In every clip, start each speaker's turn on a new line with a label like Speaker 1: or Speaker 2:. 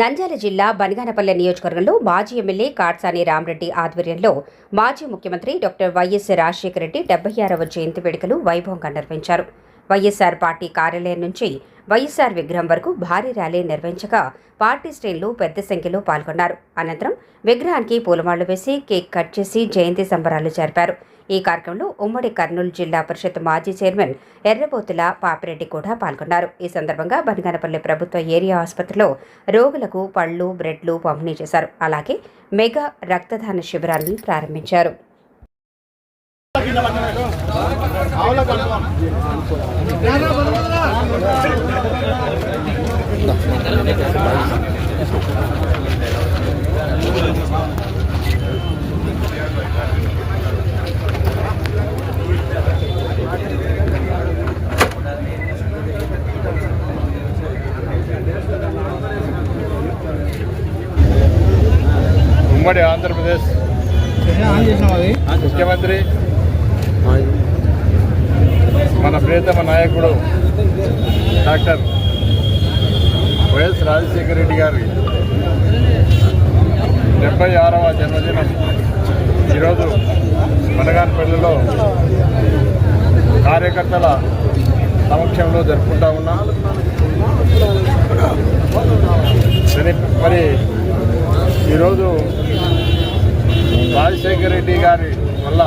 Speaker 1: నంద్యాల జిల్లా బనగానపల్లె నియోజకవర్గంలో మాజీ ఎమ్మెల్యే కాట్సాని రామరెడ్డి ఆధ్వర్యంలో మాజీ ముఖ్యమంత్రి డాక్టర్ వైఎస్ రాజశేఖర రెడ్డి డెబ్బై ఆరవ జయంతి వేడుకలు వైభవంగా నిర్వహించారు. వైఎస్ఆర్ పార్టీ కార్యాలయం నుంచి వైఎస్ఆర్ విగ్రహం వరకు భారీ ర్యాలీ నిర్వహించగా పార్టీ శ్రేణులు పెద్ద సంఖ్యలో పాల్గొన్నారు. అనంతరం విగ్రహానికి పూలమాళ్ళు వేసి కేక్ కట్ చేసి జయంతి సంబరాలు జరిపారు. ఈ కార్యక్రమంలో ఉమ్మడి కర్నూలు జిల్లా పరిషత్ మాజీ చైర్మన్ ఎర్రబోతుల పాపిరెడ్డి కూడా పాల్గొన్నారు. ఈ సందర్భంగా బనగానపల్లి ప్రభుత్వ ఏరియా ఆసుపత్రిలో రోగులకు పళ్ళు బ్రెడ్లు పంపిణీ చేశారు. అలాగే మెగా రక్తదాన శిబిరాన్ని ప్రారంభించారు.
Speaker 2: ఉమ్మడి ఆంధ్రప్రదేశ్. ముఖ్యమంత్రి. మన ప్రియతమ నాయకుడు డాక్టర్ వైఎస్ రాజశేఖర రెడ్డి గారి డెబ్బై ఆరవ జన్మదినం ఈరోజు మనగానపల్లిలో కార్యకర్తల సమక్షంలో జరుపుకుంటా ఉన్నా. మరి ఈరోజు రాజశేఖర రెడ్డి గారి వల్ల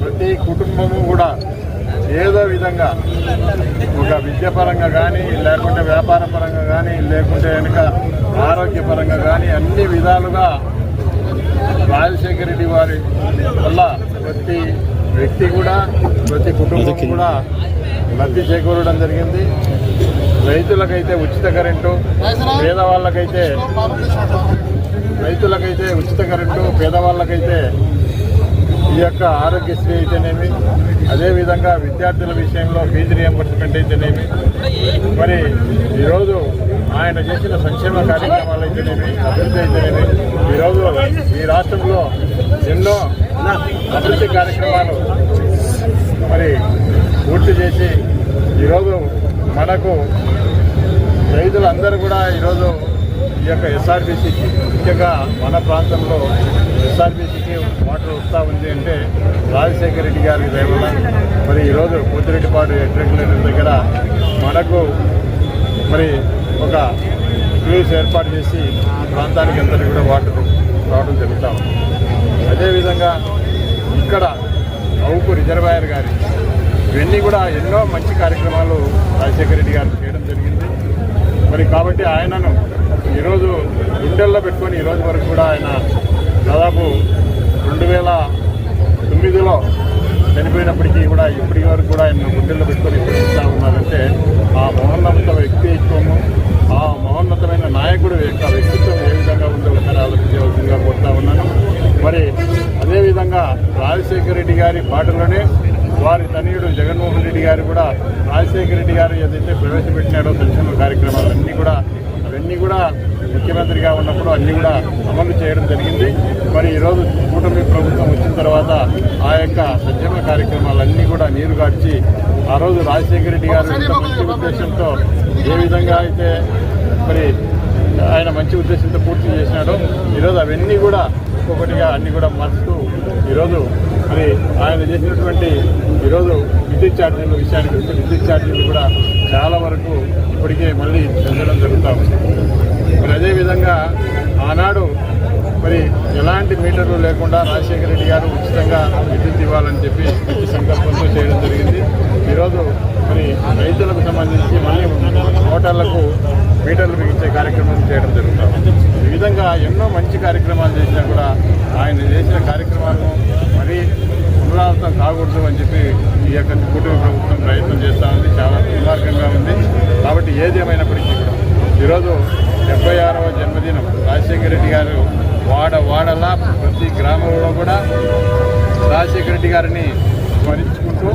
Speaker 2: ప్రతి కుటుంబము కూడా ఏదో విధంగా ఒక విద్యాపరంగా కానీ లేకుంటే వ్యాపార పరంగా కానీ లేకుంటే కనుక ఆరోగ్యపరంగా కానీ అన్ని విధాలుగా రాజశేఖర రెడ్డి వారి వల్ల ప్రతి వ్యక్తి కూడా ప్రతి కుటుంబం కూడా లబ్ధి చేకూరడం జరిగింది. రైతులకైతే ఉచిత కరెంటు పేదవాళ్ళకైతే రైతులకైతే ఉచిత కరెంటు పేదవాళ్ళకైతే ఈ యొక్క ఆరోగ్యశ్రీ అయితేనేమి అదేవిధంగా విద్యార్థుల విషయంలో ఫీజు రియంబర్స్మెంట్ అయితేనేమి మరి ఈరోజు ఆయన చేసిన సంక్షేమ కార్యక్రమాలు అయితేనేమి అభివృద్ధి అయితేనేమి ఈరోజు ఈ రాష్ట్రంలో ఎన్నో అభివృద్ధి కార్యక్రమాలు మరి పూర్తి చేసి ఈరోజు మనకు రైతులందరూ కూడా ఈరోజు ఈ యొక్క ఎస్ఆర్బీసీకి ముఖ్యంగా మన ప్రాంతంలో ఎస్ఆర్బీసీకి వాటర్ వస్తూ ఉంది అంటే రాజశేఖర రెడ్డి గారి దయ వల్ల మరి ఈరోజు పోతిరెడ్డిపాడు ఎట్రెక్యులేటర్ దగ్గర మనకు మరి ఒక క్రూజ్ ఏర్పాటు చేసి ఈ ప్రాంతానికి అందరికీ కూడా వాటర్ రావడం జరుగుతూ ఉంది. అదేవిధంగా ఇక్కడ అవుకు రిజర్వాయర్ గారి ఇవన్నీ కూడా ఎన్నో మంచి కార్యక్రమాలు రాజశేఖర రెడ్డి గారు చేయడం జరిగింది. మరి కాబట్టి ఆయనను ఈరోజు గుండెల్లో పెట్టుకొని ఈరోజు వరకు కూడా ఆయన దాదాపు రెండు వేల తొమ్మిదిలో చనిపోయినప్పటికీ కూడా ఇప్పటి వరకు కూడా ఆయన గుండెల్లో పెట్టుకొని ఇస్తూ ఉన్నారంటే ఆ మహోన్నత వ్యక్తిత్వము ఆ మహోన్నతమైన నాయకుడు యొక్క వ్యక్తిత్వం ఏ విధంగా ఉందో ఒకసారి ఆలోచించవలసిందిగా కోరుతా ఉన్నాను. మరి అదేవిధంగా రాజశేఖర రెడ్డి గారి పాటలోనే వారి తనయుడు జగన్మోహన్ రెడ్డి గారు కూడా రాజశేఖర రెడ్డి గారు ఏదైతే ప్రవేశపెట్టినారో సంక్షేమ కార్యక్రమాలన్నీ కూడా అవన్నీ కూడా ముఖ్యమంత్రిగా ఉన్నప్పుడు అన్నీ కూడా అమలు చేయడం జరిగింది. మరి ఈరోజు కూటమి ప్రభుత్వం వచ్చిన తర్వాత ఆ యొక్క సంక్షేమ కార్యక్రమాలన్నీ కూడా నీరు గార్చి ఆ రోజు రాజశేఖర రెడ్డి గారు మంచి ఉద్దేశంతో ఏ విధంగా అయితే మరి ఆయన మంచి ఉద్దేశంతో పూర్తి చేసినాడో ఈరోజు అవన్నీ కూడా ఒక్కొక్కటిగా అన్నీ కూడా మార్చుతూ ఈరోజు మరి ఆయన చేసినటువంటి ఈరోజు విద్యుత్ ఛార్జీల విషయానికి వస్తే విద్యుత్ ఛార్జీలు కూడా చాలా వరకు ఇప్పటికే మళ్ళీ పెంచడం జరుగుతూ ఉంది. మరి అదేవిధంగా ఆనాడు మరి ఎలాంటి మీటర్లు లేకుండా రాజశేఖర రెడ్డి గారు ఉచితంగా విద్యుత్ ఇవ్వాలని చెప్పి మంచి సంకల్పంతో చేయడం జరిగింది. ఈరోజు మరి రైతులకు సంబంధించి మళ్ళీ మోటార్లకు మీటర్లు బిగించే కార్యక్రమం చేయడం జరుగుతుంది ఈ విధంగా ఎన్నో మంచి కార్యక్రమాలు చేసినా కూడా ఆయన చేసిన కార్యక్రమాలను పునరావృతం కాకూడదు అని చెప్పి ఈ యొక్క కూటమి ప్రభుత్వం ప్రయత్నం చేస్తూ ఉంది. చాలా దుర్మార్గంగా ఉంది. కాబట్టి ఏది ఈరోజు డెబ్బై ఆరవ జన్మదినం రాజశేఖర రెడ్డి గారు వాడ వాడలా ప్రతి గ్రామంలో కూడా రాజశేఖర రెడ్డి గారిని స్మరించుకుంటూ